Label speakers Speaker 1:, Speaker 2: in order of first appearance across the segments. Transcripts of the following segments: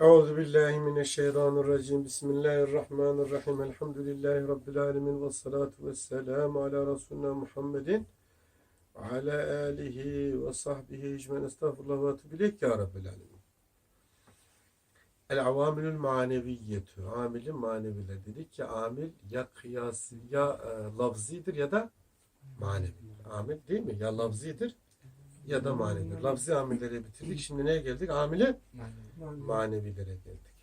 Speaker 1: Euzu billahi mineşşeytanirracim. Bismillahirrahmanirrahim. Elhamdülillahi rabbil alamin ve salatu vesselam ala resulina Muhammedin ala alihi ve sahbihi ecmen. Estağfurullah ve etûbü ileyk ya rabbil alamin. El avamilül maneviyyetu. Amili maneviler dedik ki amil ya kıyasi ya e, lafzidir ya da manevi. Amil değil mi? Ya lafzidir ya da manevidir. Lafzi amilleri bitirdik. Şimdi neye geldik? Amili manevilere geldik.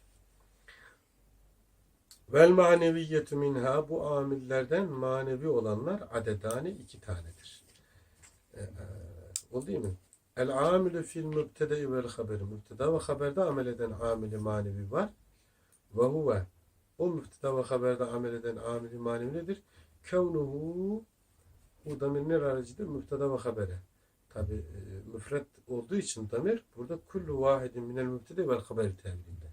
Speaker 1: Vel maneviyyetu minha bu amillerden manevi olanlar adedani iki tanedir. Ee, e, o değil mi? El amilü fil mübtede vel haberi. Mübteda ve haberde amel eden amili manevi var. Ve huve o mübteda ve haberde amel eden amili manevi nedir? Kevnuhu bu damirler aracıdır. Mübteda ve habere. Tabi e, müfret olduğu için damir burada kullu vahidin minel mübtede vel haberi tevilinde.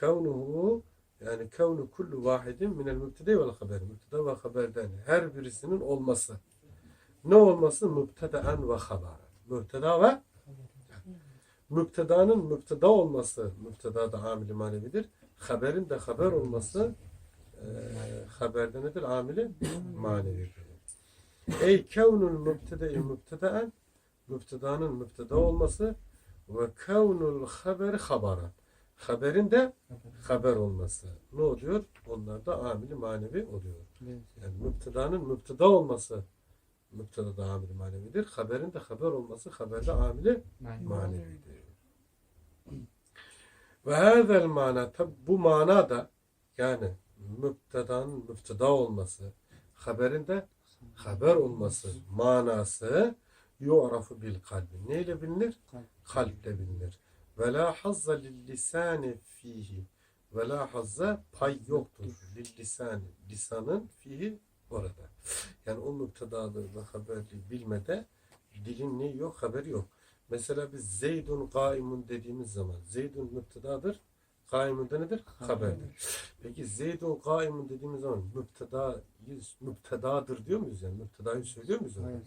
Speaker 1: Kevnuhu yani kevnu kullu vahidin minel mübtede vel haberi. Mübteda ve haberden her birisinin olması. Ne olması? Mübtedaen ve haber. Mübteda ve mübtedanın mübteda olması mübteda da amili manevidir. Haberin de haber olması e, haberde nedir? Amili manevidir. Ey kevnul mübtede-i mübtedaen mübtedanın mübteda olması ve kevnul haberi habaran. Haberin de haber olması. Ne oluyor? Onlar da amili manevi oluyor. Yani mübtedanın mübteda olması mübteda da amili manevidir. Haberin de haber olması haberde amili manevidir. Ve hâzel mana bu mana da yani mübtedanın mübteda olması haberin de haber olması manası yu'rafu bil kalbi. Neyle bilinir? Kalple bilinir. Ve la hazza lil lisani fihi. Ve la hazza pay yoktur. Lil lisani. Lisanın fihi orada. Yani o müptedalı ve haberli bilmede dilin ne yok? Haberi yok. Mesela biz Zeydun kaimun dediğimiz zaman Zeydun müptedadır. Kaimun da nedir? Haberdir. Peki Zeydun kaimun dediğimiz zaman müpteda müptedadır diyor muyuz yani? Müptedayı söylüyor muyuz? orada?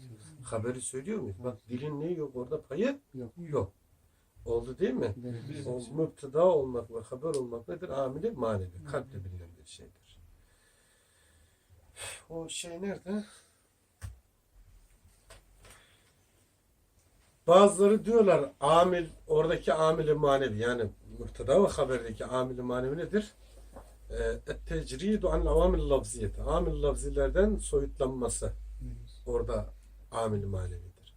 Speaker 1: Haberi söylüyor muyuz? Bak dilin ne yok orada payı?
Speaker 2: Yok.
Speaker 1: Yok. Oldu değil mi? O müpteda olmak ve haber olmak nedir? Amili manevi. Kalple bilinen bir şeydir. O şey nerede? Bazıları diyorlar amil, oradaki amili manevi yani müpteda ve haberdeki amili manevi nedir? Ee, tecridu an avamil lafziyeti. Amil lafzilerden soyutlanması. Orada amil manevidir.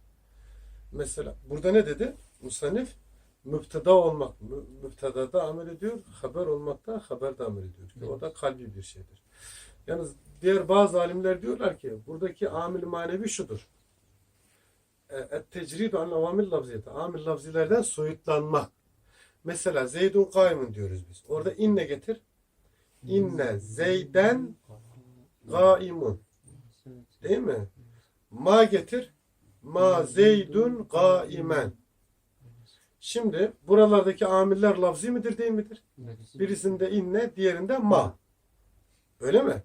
Speaker 1: Mesela burada ne dedi? Musannif müpteda olmak, mü- müptedada amel ediyor, haber olmakta haberde amel ediyor. Ki o da kalbi bir şeydir. Yalnız diğer bazı alimler diyorlar ki buradaki amil manevi şudur. Et tecridu an avamil lafziyeti. Amil lafzilerden soyutlanmak. Mesela Zeydun kaimun diyoruz biz. Orada inne getir. İnne Zeyden gaimun. Değil mi? Ma getir. Ma zeydun gaimen. Şimdi buralardaki amiller lafzi midir değil midir? Birisinde inne, diğerinde ma. Öyle mi?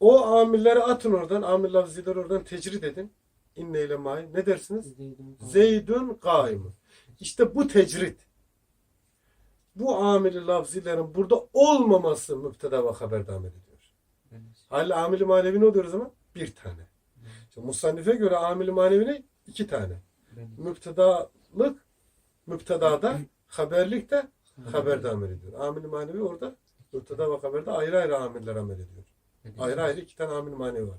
Speaker 1: O amilleri atın oradan, amil lafzileri oradan tecrid edin. İnne ile ma'yı. Ne dersiniz? Zeydun gaimun. İşte bu tecrit. Bu amili lafzilerin burada olmaması müpteda ve haberde amel ediyor. Hal amili manevi ne oluyor o zaman? Bir tane. İşte Musannife göre amili manevi ne? İki tane. Müptedalık, müptedada, haberlik de haberde amel ediyor. Amil manevi orada müpteda ve haberde ayrı ayrı amiller amel ediyor. Ayrı ayrı iki tane amil manevi var.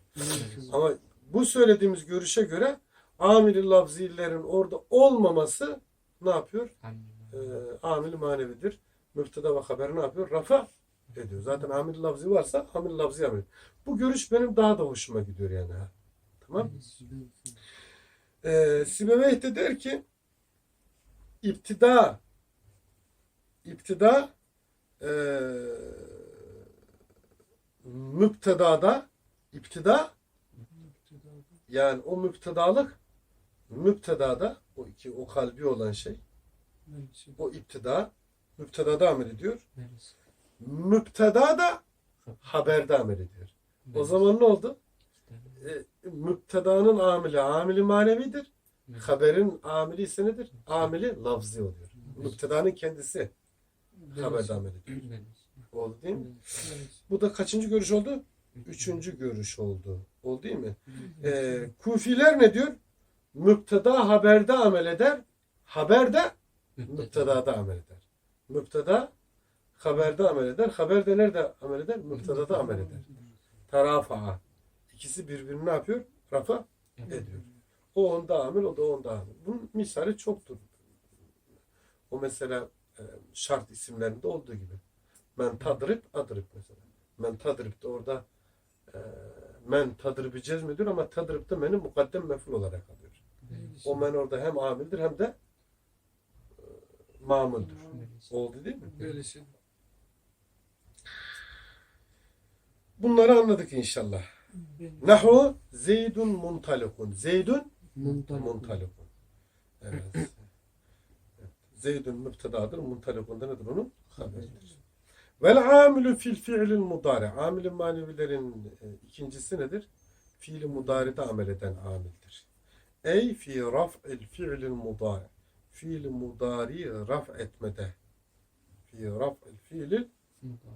Speaker 1: Ama bu söylediğimiz görüşe göre amil lafzilerin orada olmaması ne yapıyor? Ee, amil manevidir. Müpteda ve haber ne yapıyor? Rafa ediyor. Zaten amil lafzi varsa amil lafzi amel. Bu görüş benim daha da hoşuma gidiyor yani. Tamam. Ee, Sibeveyh de der ki iptida iptida ee, müptedada iptida yani o müptedalık müptedada o iki o kalbi olan şey o iptida müptedada amel ediyor. Müpteda da haberde amel ediyor. O zaman ne oldu? E, müptedanın amili amili manevidir. Haberin amili ise nedir? Amili lafzi oluyor. Müptedanın kendisi haberde amel ediyor. Oldu değil mi? Bu da kaçıncı görüş oldu? Üçüncü görüş oldu. Oldu değil mi? Ee, kufiler ne diyor? Müpteda haberde amel eder. Haberde müptedada amel eder. Müpteda haberde amel eder. Haberde nerede amel eder? Müptedada amel eder. Tarafa'a. İkisi birbirini ne yapıyor? Rafa ediyor. O onda amel, o da onda amel. Bunun misali çoktur. O mesela e, şart isimlerinde olduğu gibi. Men tadrip adrip mesela. Men tadrip de orada e, men tadribi cezmediyor ama tadrip de menin mukaddem meful olarak alıyor. O men orada hem amildir hem de mamuldür. Oldu değil mi?
Speaker 2: Böylesi.
Speaker 1: Bunları anladık inşallah. Nahu Zeydun muntalikun. Zeydun muntalikun. Evet. Zeydun müptedadır. Muntalikun da nedir onun? Haberidir. Vel amilu fil fi'lil mudari. Amil manevilerin e, ikincisi nedir? Fiili mudaride amel eden amildir. Ey fi raf'il fi'lil mudari. Fiili mudari raf etmede. Fi raf'il fi'lil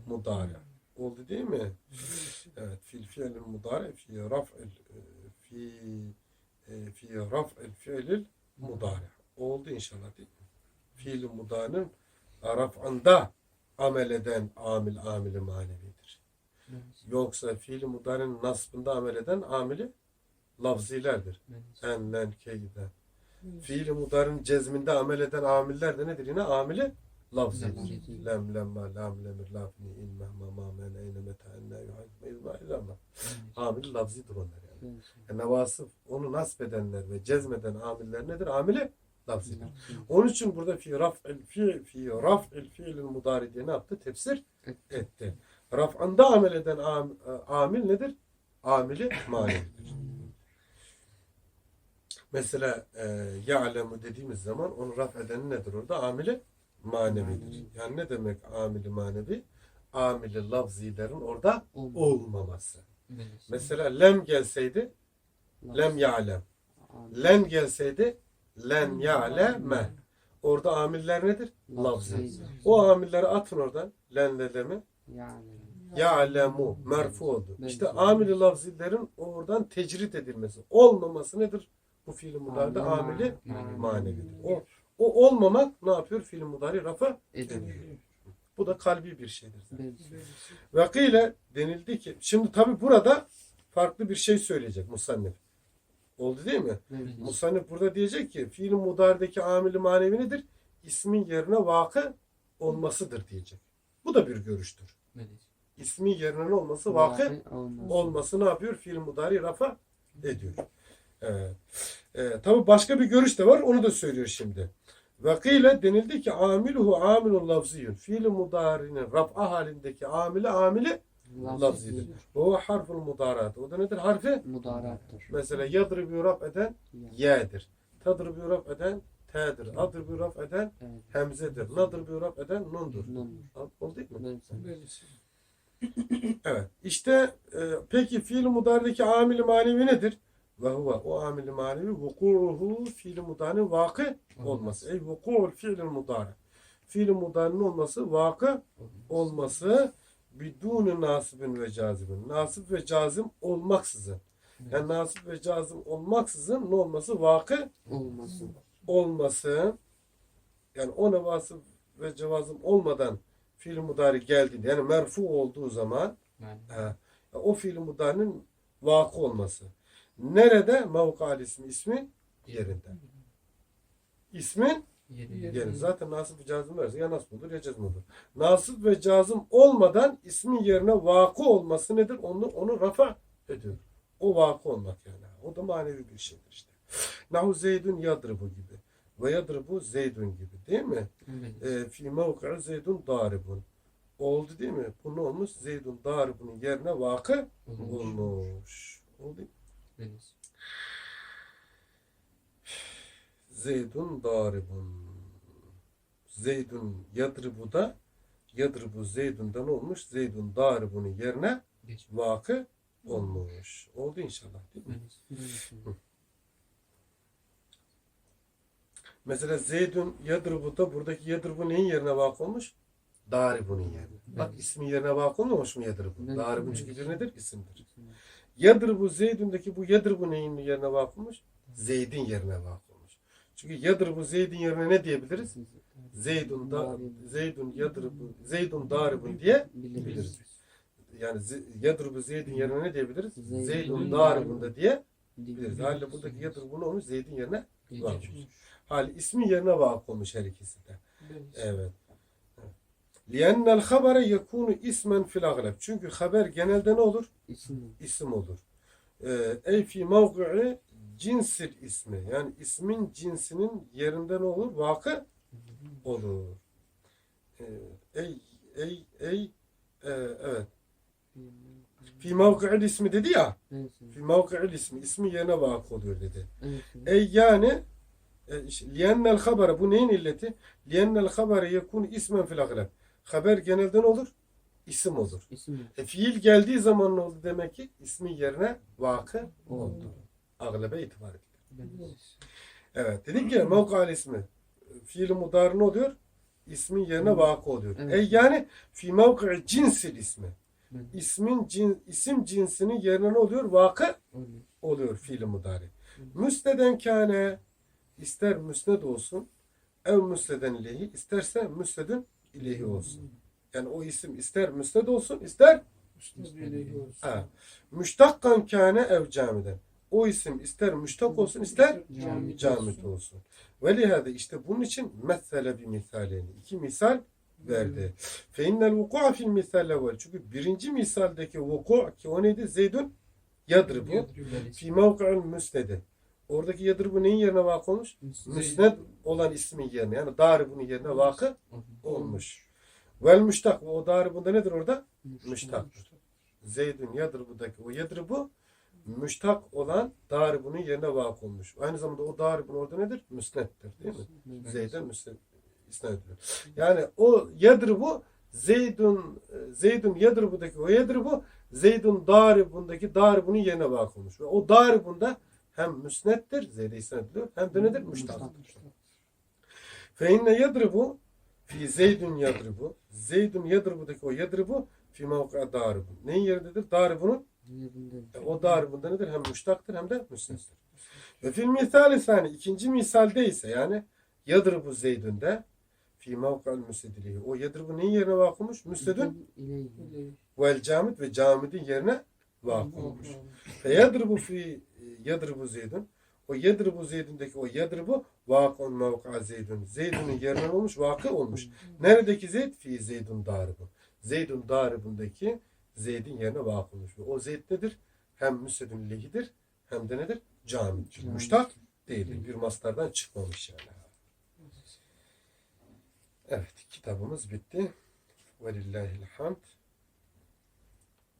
Speaker 1: mudari. Oldu değil mi? Evet. Fil fi'lil mudari fi raf'il e, fi e, fi raf'il fi'lil mudari. Oldu inşallah değil mi? Fiil mudarinin raf'ında amel eden amil amili manevidir. Yoksa fiil mudarinin nasbında amel eden amili lafzilerdir. En, len, keyden. Fiil mudarinin cezminde amel eden amiller de nedir? Yine amili lafzidir. Lem, lemma, lam, lemir, lafni, in, mehma, ma, men, eyne, meta, enne, yuhayt, izma, ilama. Amil lafzidir onlar yani. E, nevasıf onu nasbedenler ve cezmeden amiller nedir? Amili lafzidir. Onun için burada fi raf'il fi fi raf'il fiilin mudari diye ne yaptı? Tefsir etti. Raf'anda amel eden am- e, amil nedir? Amili manevidir. Mesela e, ya'lemu dediğimiz zaman onu raf eden nedir orada? Amili manevidir. Yani ne demek amili manevi? Amili lafzilerin orada olmaması. Mesela lem gelseydi lem ya'lem. Len gelseydi len ya'leme. Orada amiller nedir? Lafzi. O amilleri atın oradan. Len le lemi. Ya'lemu. Merfu oldu. İşte amili lafzilerin oradan tecrit edilmesi. Olmaması nedir? Bu fiil mudaride amili manevidir. O, o olmamak ne yapıyor? Fiil mudari rafa ediyor. Bu da kalbi bir şeydir. zaten. Vakile denildi ki şimdi tabi burada farklı bir şey söyleyecek musannif. Oldu değil mi? Musannif burada diyecek ki fiil mudarideki amili manevi nedir? İsmin yerine vakı olmasıdır diyecek. Bu da bir görüştür. İsmin yerine ne olması vakı olması ne yapıyor? Fiil mudari rafa ediyor. Evet. Ee, tabi başka bir görüş de var. Onu da söylüyor şimdi. Vakile denildi ki amiluhu amilun lafziyun. Fiil mudarinin raf'a halindeki amili amili lafzidir. O harful mudarat. O da nedir? Harfi
Speaker 3: Mudarattır.
Speaker 1: Mesela yadribu raf eden y'dir. Tadribu raf eden t'dir. Adribu raf eden
Speaker 3: Evet.
Speaker 1: hemzedir. Nadribu raf eden nundur.
Speaker 3: Nun.
Speaker 1: Oldu değil mi? Evet. İşte e, peki fiil mudarideki amili manevi nedir? Ve huve o amili manevi vuku'uhu fiil mudarinin vakı olması. Ey vuku'ul fiil mudari. Fiil mudarinin olması vakı olması bidûnü nasibin ve cazibin. Nasip ve cazim olmaksızın. Yani nasip ve cazim olmaksızın ne olması? Vakı
Speaker 3: Olmasın.
Speaker 1: olması. Yani o nevasip ve cevazım olmadan fiil mudari geldiğinde yani merfu olduğu zaman Ha, o fiil mudarinin vakı olması. Nerede? Mevkal ismi. ismi yerinde. İsmin yerinde. Zaten nasip ve cazım varsa ya nasip olur ya cezm olur. Nasip ve cazım olmadan ismin yerine vakı olması nedir? Onu, onu rafa ediyor. O vakı olmak yani. O da manevi bir şeydir işte. Nahu zeydun yadribu gibi. Ve yadribu zeydun gibi. Değil mi? E, fi mevki'i zeydun daribun. Oldu değil mi? Bu ne olmuş? Zeydun daribunun yerine vakı olmuş. Oldu. Zeydun daribun. Zeydun yadribu da yadribu zeydun'da ne olmuş? Zeydun daribunun yerine vakı olmuş. Oldu inşallah değil mi? Mesela Zeydun yadribu da buradaki yadribu neyin yerine vakı olmuş? Daribun'un yerine. Bak ismi yerine vakı olmamış mı yadribun?
Speaker 2: Evet.
Speaker 1: Daribun çünkü nedir? İsimdir. Yadribu Zeydun'daki bu yadribu neyin yerine vakı olmuş? Zeyd'in yerine vakı olmuş. Çünkü yadribu Zeyd'in yerine ne diyebiliriz? Zeydun da Zeydun yadribu Zeydun daribun diye biliriz. Yani ze- yadribu Zeyd'in yerine ne diyebiliriz?
Speaker 2: Zeydun daribun.
Speaker 1: da diye biliriz. Halbuki buradaki yadribu ne olmuş? Zeyd'in yerine vakı olmuş. Hali ismi yerine vakı olmuş her ikisi de. Evet. Liyennel habere yekunu ismen fil agreb. Çünkü haber genelde ne olur?
Speaker 2: İsim,
Speaker 1: İsim olur. Ee, ey fi mavgı'i cinsil ismi. Yani ismin cinsinin yerinden olur? Vakı olur. Ee, ey ey ey e, evet. Fi mavgı'il ismi dedi ya. Fi mavgı'il ismi. ismi yerine vakı oluyor dedi. Ey yani liyennel habere bu neyin illeti? Liyennel habere yekun ismen fil agreb. Haber genelde ne olur? İsim olur.
Speaker 2: İsim.
Speaker 1: E, fiil geldiği zaman ne oldu demek ki? İsmi yerine vakı oldu. Aglebe itibar edilir. Evet. Dedik ya mevkal ismi. Fiil mudar ne oluyor? İsmin yerine vakı oluyor.
Speaker 2: Evet.
Speaker 1: E yani fi mevki'i cinsil ismi.
Speaker 2: Evet.
Speaker 1: İsmin cin, isim cinsinin yerine ne oluyor? Vakı
Speaker 2: Oluyor.
Speaker 1: fiil mudari. Müsteden kâne ister müsned olsun ev müsteden ileyhi isterse müstedün ileyhi olsun. Yani o isim ister müsned olsun ister ha, müştakkan kâne ev camiden. O isim ister müştak olsun ister
Speaker 2: Camit
Speaker 1: camit olsun. Ve lihâde işte bunun için mesele bir misalini. iki misal verdi. Fe innel vuku'a fil misal evvel. Çünkü birinci misaldeki vuku' ki o neydi? Zeydun yadribu. Fi mevki'il müsnedi. Oradaki yadribu neyin yerine vakı olmuş? Müsned olan ismin yerine. Yani daribunun yerine vakı olmuş. Vel müştak. O daribunda nedir orada? Müştaktır. Zeydun yadribudaki o yadribu müştak olan daribunun yerine vakı olmuş. Aynı zamanda o daribun orada nedir? Müsnettir değil mi? Zeyd'e müsned. Yani o yadribu Zeydun Zeydun yadribudaki o yadribu Zeydun daribundaki daribunun yerine vakı olmuş. Ve o daribunda hem müsnettir, Zeyd'e ediliyor, hem de nedir? Müştaktır. Fe inne yadribu fi Zeydun yadribu Zeydun yadribudaki o yadribu fi mevki'a daribun. Neyin yerindedir? Daribunun e, o daribunda nedir? Hem müştaktır hem de müsnettir. Ve fil misali sani ikinci misalde ise yani yadribu Zeydun'da fi mevki'al müstedilihi. O yadribu neyin yerine vakı olmuş? Müstedün
Speaker 2: İleyhi.
Speaker 1: vel camid ve camidin yerine vakı olmuş. Fe yadribu fi yadribu Zeydun. O yadribu Zeydun'daki o yadribu vakun mevka Zeydun. Zeydun'un yerine olmuş, vakı olmuş. Neredeki Zeyd? Fi Zeydun daribun. Zeydun daribundaki Zeyd'in yerine vakı olmuş. O Zeyd nedir? Hem müsedün lehidir hem de nedir? Camiddir.
Speaker 2: Camid.
Speaker 1: Müştak değildir. Bir mastardan çıkmamış yani. Evet kitabımız bitti. Velillahil hamd.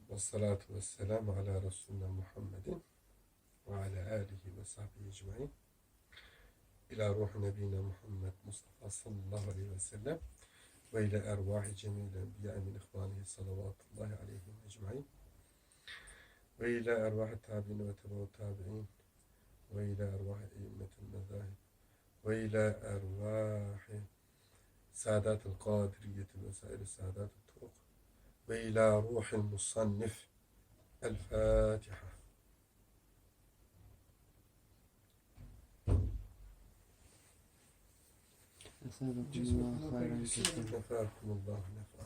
Speaker 1: Ve salatu ve selamu ala Resulüne Muhammedin وعلى آله وصحبه أجمعين. إلى روح نبينا محمد مصطفى صلى الله عليه وسلم وإلى أرواح جميع الأنبياء من إخوانه صلوات الله عليهم أجمعين. وإلى أرواح التابعين وتبع التابعين. وإلى أرواح أئمة المذاهب. وإلى أرواح سادات القادرية وسائر سادات الطرق. وإلى روح المصنف الفاتحة.
Speaker 2: Esabekumullah hayran kesin.
Speaker 1: Nefakumullahu nefa.